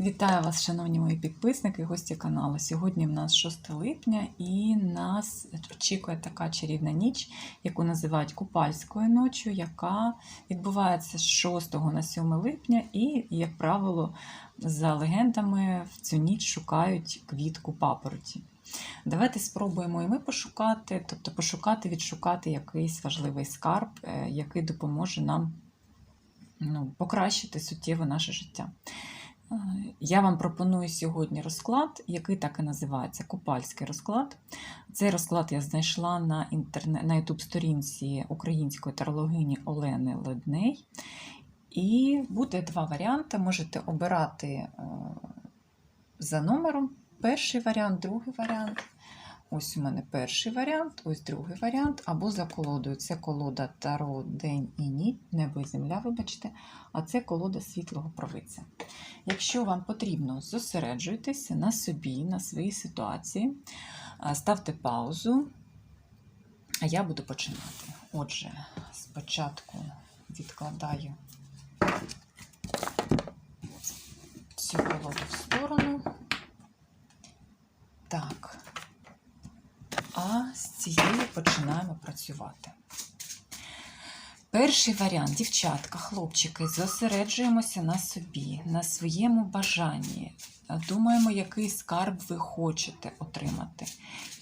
Вітаю вас, шановні мої підписники, гості каналу. Сьогодні в нас 6 липня і нас очікує така чарівна ніч, яку називають Купальською ночі, яка відбувається з 6 на 7 липня, і, як правило, за легендами в цю ніч шукають квітку папороті. Давайте спробуємо і ми пошукати, тобто пошукати, відшукати якийсь важливий скарб, е, який допоможе нам ну, покращити суттєво наше життя. Я вам пропоную сьогодні розклад, який так і називається Купальський розклад. Цей розклад я знайшла на інтерне... на YouTube-сторінці української тарологині Олени Ледней. І буде два варіанти. Можете обирати е, за номером. Перший варіант, другий варіант. Ось у мене перший варіант, ось другий варіант, або за колодою. Це колода Таро День і Ніч, небо і земля, вибачте, а це колода світлого провидця. Якщо вам потрібно, зосереджуйтеся на собі, на своїй ситуації, ставте паузу, а я буду починати. Отже, спочатку відкладаю цю колоду в сторону. Так. А з цією починаємо працювати. Перший варіант, дівчатка, хлопчики, зосереджуємося на собі, на своєму бажанні. Думаємо, який скарб ви хочете отримати.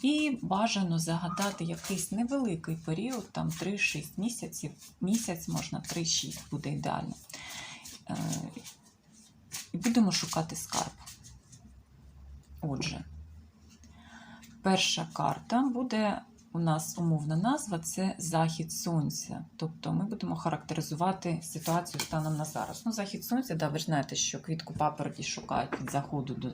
І бажано загадати якийсь невеликий період, там 3-6 місяців, місяць можна 3-6 буде ідеально. Е, І будемо шукати скарб. Отже, перша карта буде у нас умовна назва це захід сонця. Тобто ми будемо характеризувати ситуацію станом на зараз. Ну, захід сонця, да, ви ж знаєте, що квітку папороті шукають від заходу до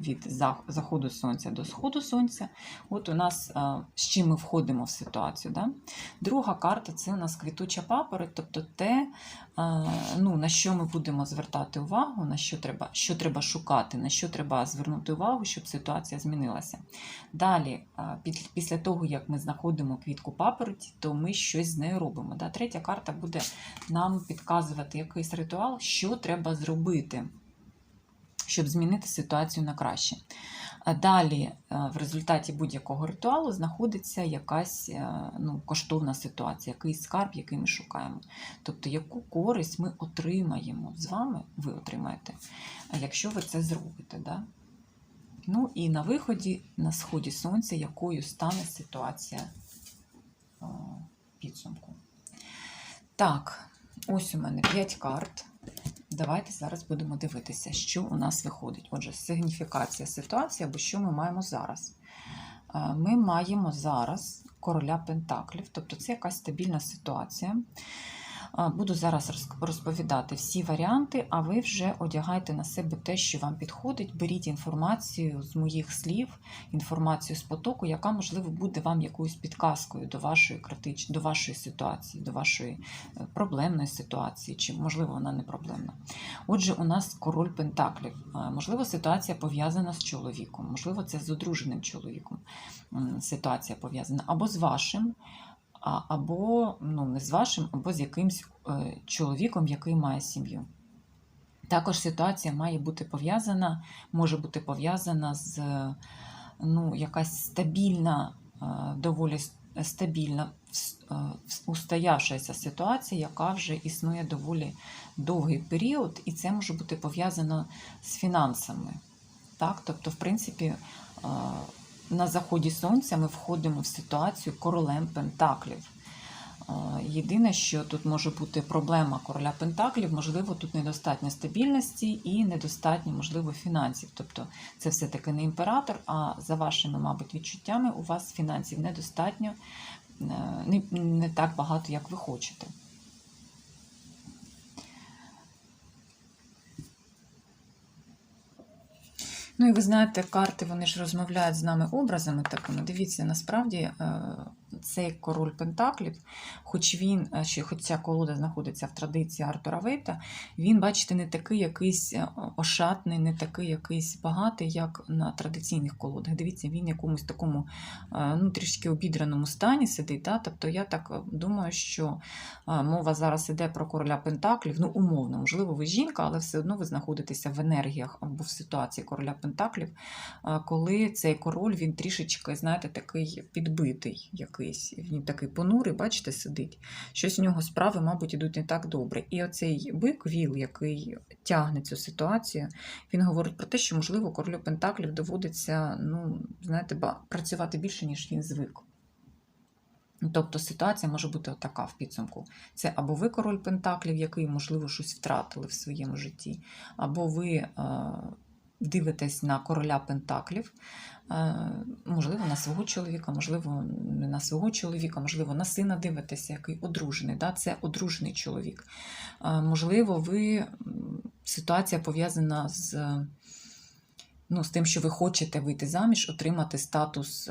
від заходу сонця до сходу сонця. От у нас а, з чим ми входимо в ситуацію. Да? Друга карта це у нас квітуча папороть, тобто те, а, ну, на що ми будемо звертати увагу, на що треба, що треба шукати, на що треба звернути увагу, щоб ситуація змінилася. Далі, а, під- після того, як ми знаходимо квітку папороті, то ми щось з нею робимо. Да? Третя карта буде нам підказувати якийсь ритуал, що треба зробити, щоб змінити ситуацію на краще. Далі, е, в результаті будь-якого ритуалу, знаходиться якась е, ну, коштовна ситуація, якийсь скарб, який ми шукаємо. Тобто, яку користь ми отримаємо з вами, ви отримаєте, якщо ви це зробите. Да? Ну і на виході, на сході сонця, якою стане ситуація підсумку. Так, ось у мене 5 карт. Давайте зараз будемо дивитися, що у нас виходить. Отже, сигніфікація ситуації або що ми маємо зараз. Е, Ми маємо зараз короля Пентаклів, тобто це якась стабільна ситуація. Буду зараз роз- розповідати всі варіанти, а ви вже одягайте на себе те, що вам підходить. Беріть інформацію з моїх слів, інформацію з потоку, яка, можливо, буде вам якоюсь підказкою до вашої критич... до вашої ситуації, до вашої е, проблемної ситуації, чи, можливо, вона не проблемна. Отже, у нас король Пентаклів. Можливо, ситуація пов'язана з чоловіком, можливо, це з одруженим чоловіком ситуація пов'язана, або з вашим, або ну, не з вашим, або з якимсь е, чоловіком, який має сім'ю. Також ситуація має бути пов'язана, може бути пов'язана з ну, якась стабільна, е, доволі стабільна, е, устоявшаяся ситуація, яка вже існує доволі довгий період, і це може бути пов'язано з фінансами. Так? Тобто, в принципі, на заході сонця ми входимо в ситуацію королем Пентаклів. Е, Єдине, що тут може бути проблема короля Пентаклів, можливо, тут недостатньо стабільності і недостатньо, можливо, фінансів. Тобто це все-таки не імператор, а за вашими, мабуть, відчуттями, у вас фінансів недостатньо, е, не, не так багато, як ви хочете. Ну і ви знаєте, карти вони ж розмовляють з нами образами такими. Дивіться, насправді е, цей король Пентаклів, хоч він, е, хоч ця колода знаходиться в традиції Артура Вейта, він, бачите, не такий якийсь е, ошатний, не такий якийсь багатий, як на традиційних колодах. Дивіться, він в якомусь такому е, ну, трішки обідраному стані сидить. Да? Тобто я так думаю, що мова зараз іде про короля Пентаклів, ну, умовно, можливо, ви жінка, але все одно ви знаходитеся в енергіях або в ситуації короля Пентаклів, коли цей король він трішечки, знаєте, такий підбитий якийсь, він такий понурий, бачите, сидить. Щось у нього справи, мабуть, ідуть не так добре. І оцей бик віл, який тягне цю ситуацію, він говорить про те, що, можливо, королю Пентаклів доводиться, ну, знаєте, працювати більше, ніж він звик. Тобто ситуація може бути отака в підсумку. Це або ви король Пентаклів, який, можливо, щось втратили в своєму житті, або ви е, дивитесь на короля Пентаклів, е, можливо, на свого чоловіка, можливо, не на свого чоловіка, можливо, на сина дивитеся, який одружений. Да? Це одружений чоловік. Е, можливо, ви ситуація пов'язана з, е, ну, з тим, що ви хочете вийти заміж, отримати статус.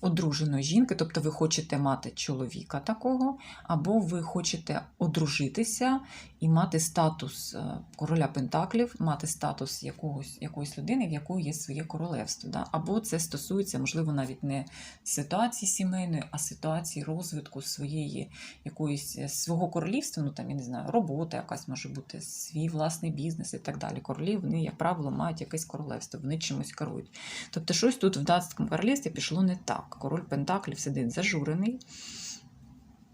Одруженої жінки, тобто ви хочете мати чоловіка такого, або ви хочете одружитися і мати статус е, короля Пентаклів, мати статус якогось, якоїсь людини, в якої є своє королевство. Да? Або це стосується, можливо, навіть не ситуації сімейної, а ситуації розвитку своєї якоїсь е, свого королівства, ну там я не знаю, робота якась може бути, свій власний бізнес і так далі. Королі, вони, як правило, мають якесь королевство, вони чимось керують. Тобто, щось тут в датському королівстві пішло не так. Король Пентаклів сидить зажурений,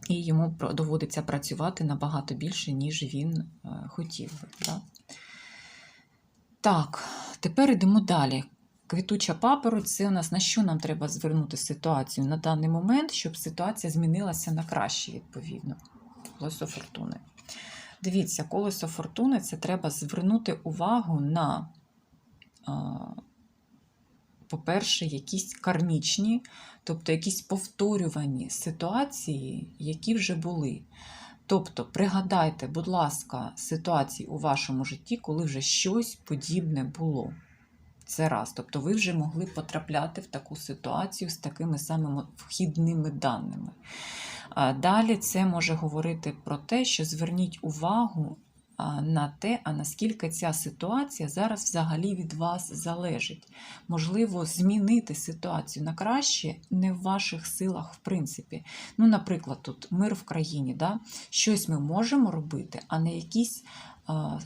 і йому доводиться працювати набагато більше, ніж він е, хотів. Да? Так, тепер йдемо далі. Квітуча папороть це у нас на що нам треба звернути ситуацію на даний момент, щоб ситуація змінилася на краще, відповідно. Колесо фортуни. Дивіться, колесо фортуни це треба звернути увагу на, а, по-перше, якісь кармічні, тобто якісь повторювані ситуації, які вже були. Тобто, пригадайте, будь ласка, ситуації у вашому житті, коли вже щось подібне було. Це раз. Тобто ви вже могли потрапляти в таку ситуацію з такими самими вхідними даними. Далі це може говорити про те, що зверніть увагу на те, а наскільки ця ситуація зараз взагалі від вас залежить. Можливо, змінити ситуацію на краще не в ваших силах, в принципі. Ну, наприклад, тут мир в країні, да? щось ми можемо робити, а на якісь а,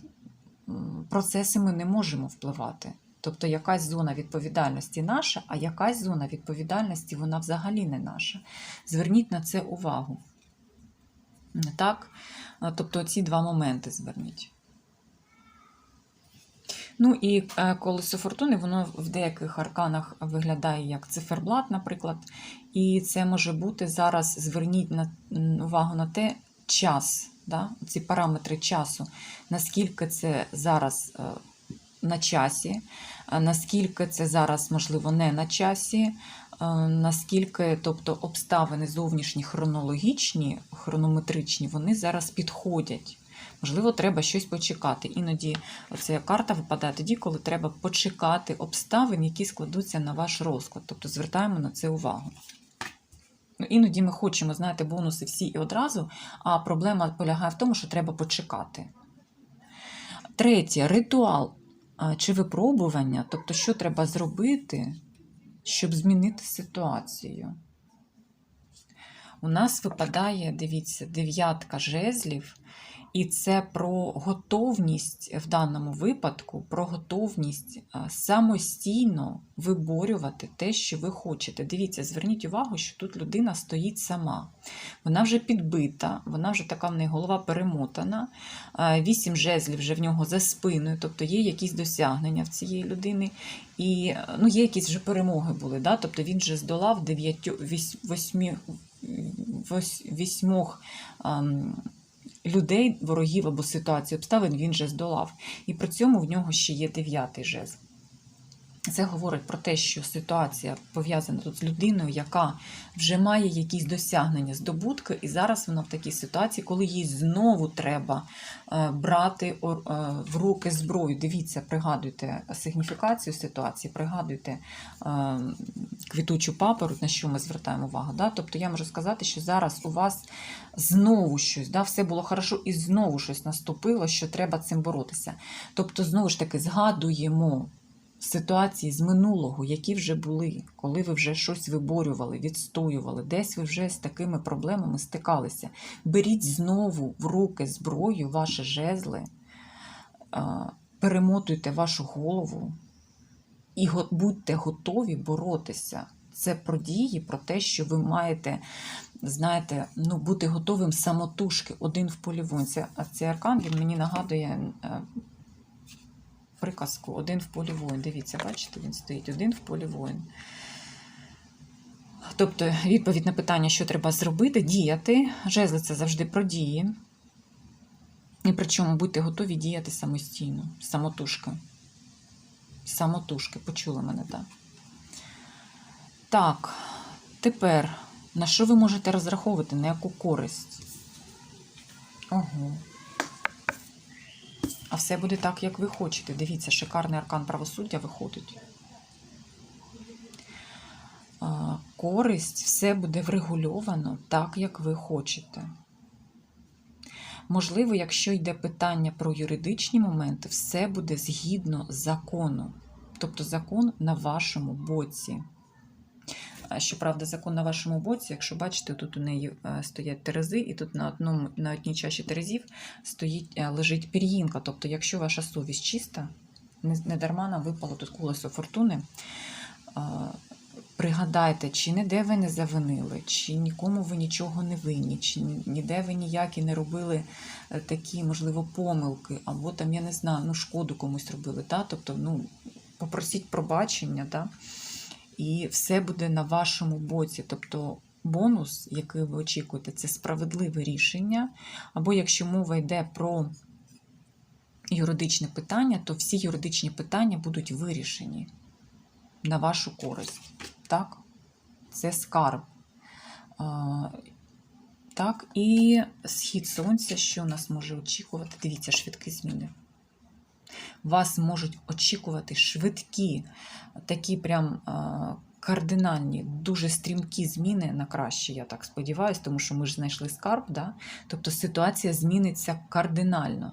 процеси ми не можемо впливати. Тобто якась зона відповідальності наша, а якась зона відповідальності вона взагалі не наша. Зверніть на це увагу. Так? Тобто ці два моменти зверніть. Ну і е, колесо фортуни, воно в деяких арканах виглядає як циферблат, наприклад. І це може бути зараз, зверніть на, увагу на те, час, да? ці параметри часу, наскільки це зараз е, на часі, наскільки це зараз, можливо, не на часі, наскільки, тобто, обставини зовнішні хронологічні, хронометричні, вони зараз підходять. Можливо, треба щось почекати. Іноді ця карта випадає тоді, коли треба почекати обставин, які складуться на ваш розклад. Тобто звертаємо на це увагу. Ну, іноді ми хочемо, знаєте, бонуси всі і одразу, а проблема полягає в тому, що треба почекати. Третє ритуал чи випробування, тобто, що треба зробити, щоб змінити ситуацію. У нас випадає, дивіться, дев'ятка жезлів, і це про готовність в даному випадку, про готовність самостійно виборювати те, що ви хочете. Дивіться, зверніть увагу, що тут людина стоїть сама. Вона вже підбита, вона вже така в неї голова перемотана. Вісім жезлів вже в нього за спиною, тобто є якісь досягнення в цієї людини, і ну, є якісь вже перемоги були. Да? Тобто він вже здолав вось- вісьмох ам, людей, ворогів або ситуацій обставин він же здолав. І при цьому в нього ще є дев'ятий жезл. Це говорить про те, що ситуація пов'язана тут з людиною, яка вже має якісь досягнення, здобутки, і зараз вона в такій ситуації, коли їй знову треба е, брати е, в руки зброю. Дивіться, пригадуйте сигніфікацію ситуації, пригадуйте е, квітучу папороть, на що ми звертаємо увагу. Да? Тобто я можу сказати, що зараз у вас знову щось, да? все було хорошо, і знову щось наступило, що треба цим боротися. Тобто, знову ж таки, згадуємо ситуації з минулого, які вже були, коли ви вже щось виборювали, відстоювали, десь ви вже з такими проблемами стикалися. Беріть знову в руки зброю, ваші жезли, перемотуйте вашу голову і будьте готові боротися. Це про дії, про те, що ви маєте, знаєте, ну, бути готовим самотужки, один в полі воїн. А цей аркан він мені нагадує е, приказку один в полі воїн. Дивіться, бачите, він стоїть один в полі воїн. Тобто відповідь на питання, що треба зробити, діяти. Жезли це завжди про дії. І причому будьте готові діяти самостійно, самотужки. Самотужки, почули мене, так. Так, тепер на що ви можете розраховувати, на яку користь? Ого. А все буде так, як ви хочете. Дивіться, шикарний аркан правосуддя виходить. Користь, все буде врегульовано так, як ви хочете. Можливо, якщо йде питання про юридичні моменти, все буде згідно закону. Тобто закон на вашому боці. Щоправда, закон на вашому боці, якщо бачите, тут у неї е, стоять терези, і тут на одному на одній чаші терезів стоїть, е, лежить пір'їнка. Тобто, якщо ваша совість чиста, не, дарма нам випало тут колесо фортуни. Пригадайте, чи ніде ви не завинили, чи нікому ви нічого не винні, чи ніде ви ніякі не робили е, такі, можливо, помилки, або там, я не знаю, ну, шкоду комусь робили. Та? Тобто, ну, попросіть пробачення, та? І все буде на вашому боці. Тобто бонус, який ви очікуєте, це справедливе рішення. Або якщо мова йде про юридичне питання, то всі юридичні питання будуть вирішені на вашу користь. Так? Це скарб. Так, і схід сонця, що нас може очікувати? Дивіться, швидкі зміни. Вас можуть очікувати швидкі, такі прям кардинальні, дуже стрімкі зміни на краще, я так сподіваюся, тому що ми ж знайшли скарб. Да? Тобто ситуація зміниться кардинально.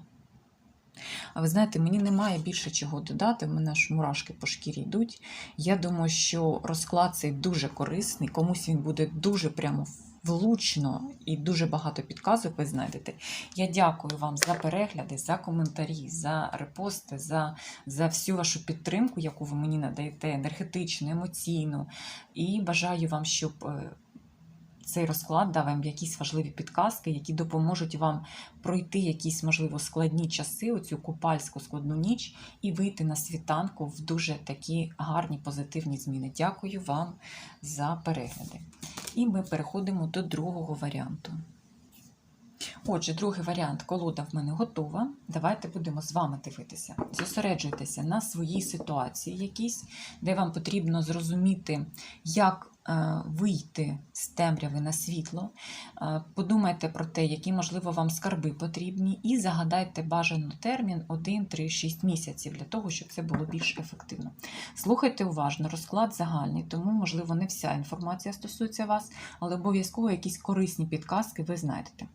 А ви знаєте, мені немає більше чого додати. В мене ж мурашки по шкірі йдуть. Я думаю, що розклад цей дуже корисний, комусь він буде дуже прямо влучно і дуже багато підказок ви знайдете. Я дякую вам за перегляди, за коментарі, за репости, за, за всю вашу підтримку, яку ви мені надаєте, енергетичну, емоційну. І бажаю вам, щоб. Цей розклад дав вам якісь важливі підказки, які допоможуть вам пройти якісь, можливо, складні часи, оцю купальську складну ніч, і вийти на світанку в дуже такі гарні позитивні зміни. Дякую вам за перегляди. І ми переходимо до другого варіанту. Отже, другий варіант колода в мене готова. Давайте будемо з вами дивитися. Зосереджуйтеся на своїй ситуації якійсь, де вам потрібно зрозуміти, як вийти з темряви на світло. Е, Подумайте про те, які, можливо, вам скарби потрібні, і загадайте бажаний термін 1, 3, 6 місяців для того, щоб це було більш ефективно. Слухайте уважно, розклад загальний, тому, можливо, не вся інформація стосується вас, але обов'язково якісь корисні підказки ви знайдете.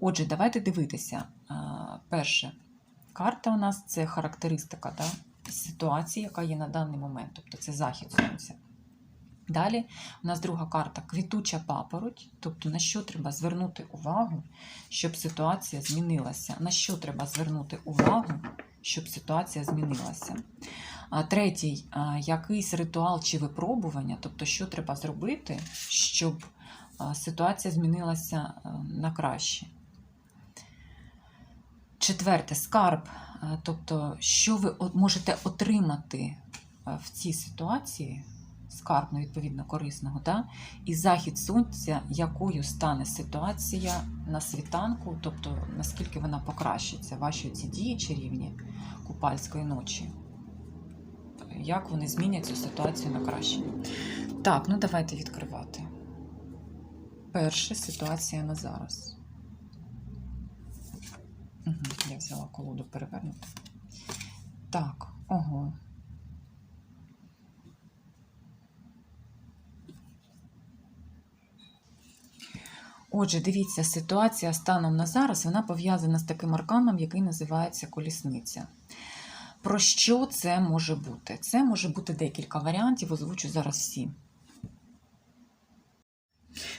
Отже, давайте дивитися. А, Перше, карта у нас це характеристика да, ситуації, яка є на даний момент, тобто це захід сонця. Далі у нас друга карта квітуча папороть, тобто на що треба звернути увагу, щоб ситуація змінилася. На що треба звернути увагу, щоб ситуація змінилася. Третій якийсь ритуал чи випробування, тобто, що треба зробити, щоб ситуація змінилася на краще. Четверте скарб, тобто, що ви можете отримати в цій ситуації, скарб, ну, відповідно, корисного, да? і захід сонця, якою стане ситуація на світанку, тобто наскільки вона покращиться, ваші ці дії чарівні купальської ночі. як вони змінять цю ситуацію на краще. Так, ну давайте відкривати. Перша ситуація на зараз. Угу, я взяла колоду перевернути. Так, ого. Отже, дивіться, ситуація станом на зараз вона пов'язана з таким арканом, який називається колісниця. Про що це може бути? Це може бути декілька варіантів, озвучу зараз всі.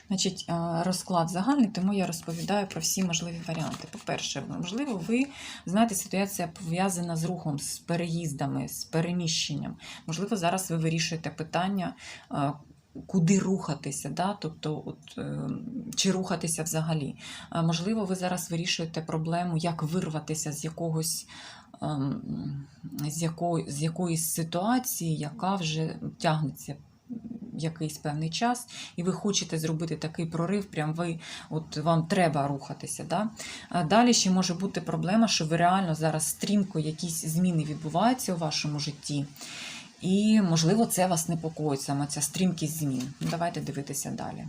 Значить, е, розклад загальний, тому я розповідаю про всі можливі варіанти. По-перше, можливо, ви знаєте, ситуація пов'язана з рухом, з переїздами, з переміщенням. Можливо, зараз ви вирішуєте питання, е, куди рухатися, да? тобто, от, е, чи рухатися взагалі. Можливо, ви зараз вирішуєте проблему, як вирватися з якогось. ем, З, якої, з якоїсь ситуації, яка вже тягнеться якийсь певний час, і ви хочете зробити такий прорив, прям ви, от вам треба рухатися. Да? А Далі ще може бути проблема, що ви реально зараз стрімко якісь зміни відбуваються у вашому житті. І, можливо, це вас непокоїть, саме ця стрімкість змін. Ну, Давайте дивитися далі.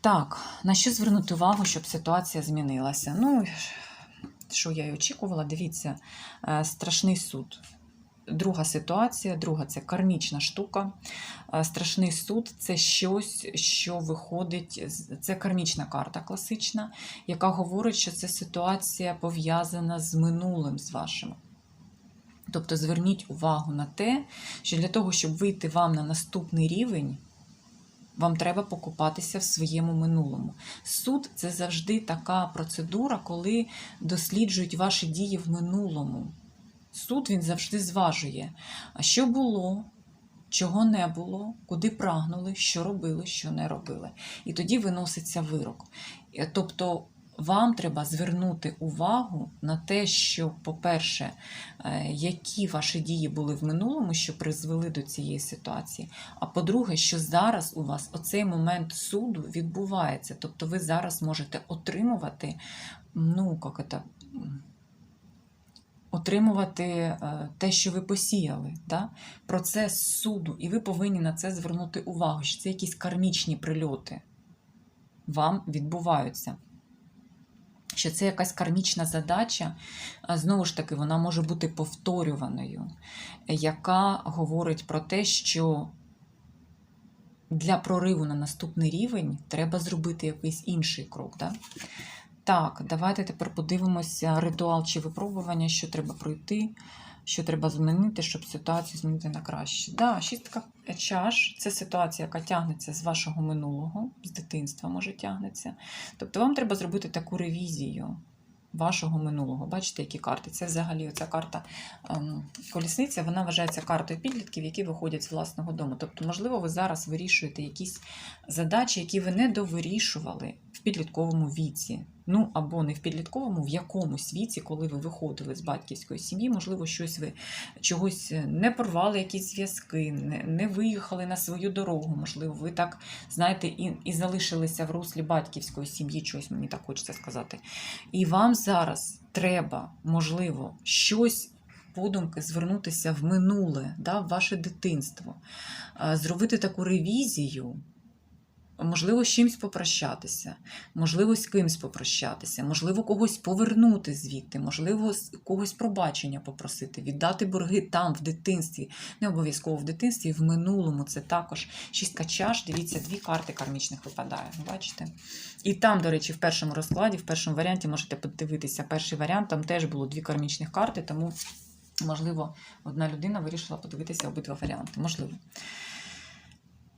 Так, на що звернути увагу, щоб ситуація змінилася? Ну, що я й очікувала, дивіться, е, страшний суд. Друга ситуація, друга це кармічна штука. Е, Страшний суд це щось, що виходить, це кармічна карта класична, яка говорить, що це ситуація пов'язана з минулим з вашим. Тобто зверніть увагу на те, що для того, щоб вийти вам на наступний рівень, вам треба покупатися в своєму минулому. Суд це завжди така процедура, коли досліджують ваші дії в минулому. Суд він завжди зважує, що було, чого не було, куди прагнули, що робили, що не робили. І тоді виноситься вирок. Е, Тобто вам треба звернути увагу на те, що, по-перше, е, які ваші дії були в минулому, що призвели до цієї ситуації. А по-друге, що зараз у вас оцей момент суду відбувається. Тобто ви зараз можете отримувати, ну, як це, отримувати е, те, що ви посіяли, да? процес суду, і ви повинні на це звернути увагу, що це якісь кармічні прильоти вам відбуваються. Що це якась кармічна задача, знову ж таки, вона може бути повторюваною, яка говорить про те, що для прориву на наступний рівень треба зробити якийсь інший крок. Да? Так, давайте тепер подивимося ритуал чи випробування, що треба пройти, що треба змінити, щоб ситуацію змінити на краще. Да, шістка чаш це ситуація, яка тягнеться з вашого минулого, з дитинства, може, тягнеться. Тобто вам треба зробити таку ревізію вашого минулого. Бачите, які карти? Це взагалі оця карта ем, колісниця, вона вважається картою підлітків, які виходять з власного дому. Тобто, можливо, ви зараз вирішуєте якісь задачі, які ви не довирішували в підлітковому віці. Ну або не в підлітковому, в якомусь віці, коли ви виходили з батьківської сім'ї, можливо, щось ви чогось не порвали, якісь зв'язки, не, не виїхали на свою дорогу. Можливо, ви так знаєте, і, і залишилися в руслі батьківської сім'ї, чогось мені так хочеться сказати. І вам зараз треба, можливо, щось. Подумки звернутися в минуле, да, в ваше дитинство, зробити таку ревізію, можливо, з чимось попрощатися, можливо, з кимсь попрощатися, можливо, когось повернути звідти, можливо, когось пробачення попросити, віддати борги там, в дитинстві. Не обов'язково в дитинстві, в минулому це також шістка чаш. Дивіться, дві карти кармічних випадає. Бачите? І там, до речі, в першому розкладі, в першому варіанті можете подивитися. Перший варіант там теж було дві кармічних карти, тому, можливо, одна людина вирішила подивитися обидва варіанти. Можливо.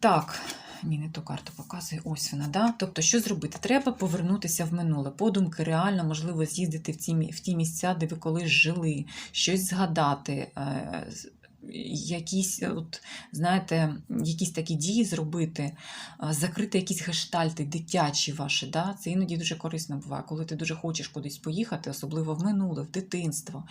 Так, ні, не ту карту показує. Ось вона. Да? Тобто, що зробити? Треба повернутися в минуле. Подумки реально, можливо, з'їздити в ті, в ті місця, де ви колись жили, щось згадати. Е, якісь, от, знаєте, якісь такі дії зробити, закрити якісь гештальти дитячі ваші. Да? Це іноді дуже корисно буває, коли ти дуже хочеш кудись поїхати, особливо в минуле, в дитинство.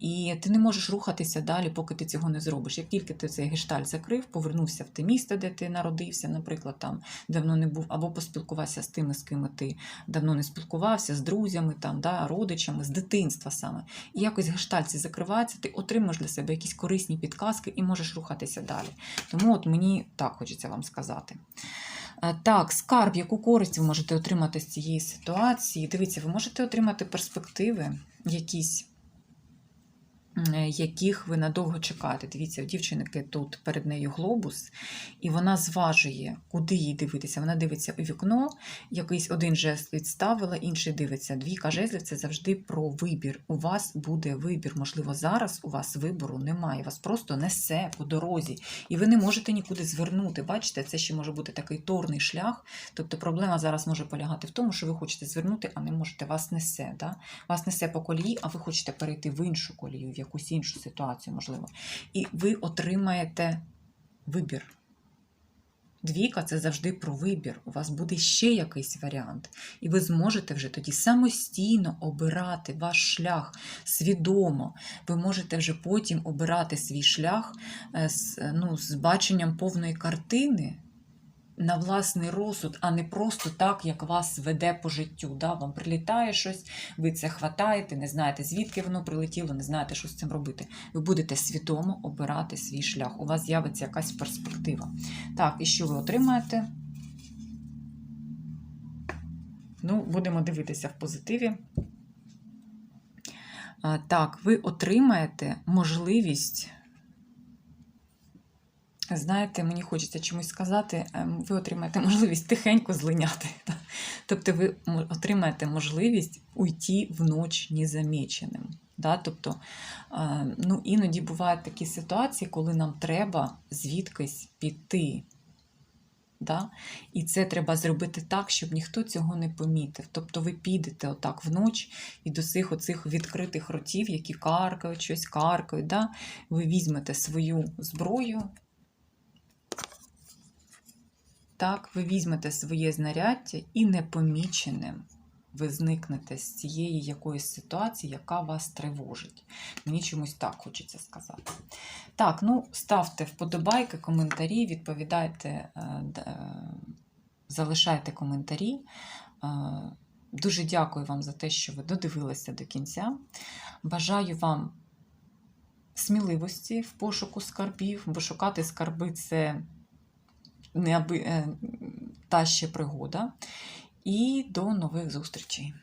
І ти не можеш рухатися далі, поки ти цього не зробиш. Як тільки ти цей гештальт закрив, повернувся в те місце, де ти народився, наприклад, там давно не був, або поспілкувався з тими, з ким ти давно не спілкувався, з друзями, там, да, родичами, з дитинства саме. І якось гештальт цей закривається, ти отримаєш для себе якісь корисні підказки і можеш рухатися далі. Тому от мені так хочеться вам сказати. Е, Так, скарб, яку користь ви можете отримати з цієї ситуації? Дивіться, ви можете отримати перспективи якісь. Е, Яких ви надовго чекаєте. Дивіться, у дівчинки тут перед нею глобус, і вона зважує, куди їй дивитися. Вона дивиться у вікно, якийсь один жест відставила, інший дивиться. Двійка жезлів це завжди про вибір. У вас буде вибір. Можливо, зараз у вас вибору немає. Вас просто несе по дорозі, і ви не можете нікуди звернути. Бачите, це ще може бути такий торний шлях. Тобто проблема зараз може полягати в тому, що ви хочете звернути, а не можете. Вас несе. Да? Вас несе по колії, а ви хочете перейти в іншу колію, якусь іншу ситуацію, можливо. І ви отримаєте вибір. Двійка це завжди про вибір. У вас буде ще якийсь варіант. І ви зможете вже тоді самостійно обирати ваш шлях свідомо. Ви можете вже потім обирати свій шлях е, з, ну, з баченням повної картини. На власний розсуд, а не просто так, як вас веде по життю. Да? Вам прилітає щось, ви це хватаєте, не знаєте, звідки воно прилетіло, не знаєте, що з цим робити. Ви будете свідомо обирати свій шлях. У вас з'явиться якась перспектива. Так, і що ви отримаєте? Ну, будемо дивитися в позитиві. Так, ви отримаєте можливість. Знаєте, мені хочеться чомусь сказати, ем, ви отримаєте можливість тихенько злиняти. Тобто ви отримаєте можливість уйти в ніч незаміченим. Да? Тобто, е, ну, іноді бувають такі ситуації, коли нам треба звідкись піти. Да? І це треба зробити так, щоб ніхто цього не помітив. Тобто ви підете отак вночі і до цих оцих відкритих ротів, які каркають, щось каркають, да? ви візьмете свою зброю. Так, ви візьмете своє знаряддя і непоміченим ви зникнете з цієї якоїсь ситуації, яка вас тривожить. Мені чомусь так хочеться сказати. Так, ну ставте вподобайки, коментарі, відповідайте, е, е, залишайте коментарі. Е, Дуже дякую вам за те, що ви додивилися до кінця. Бажаю вам сміливості в пошуку скарбів, бо шукати скарби це та ще пригода. І до нових зустрічей!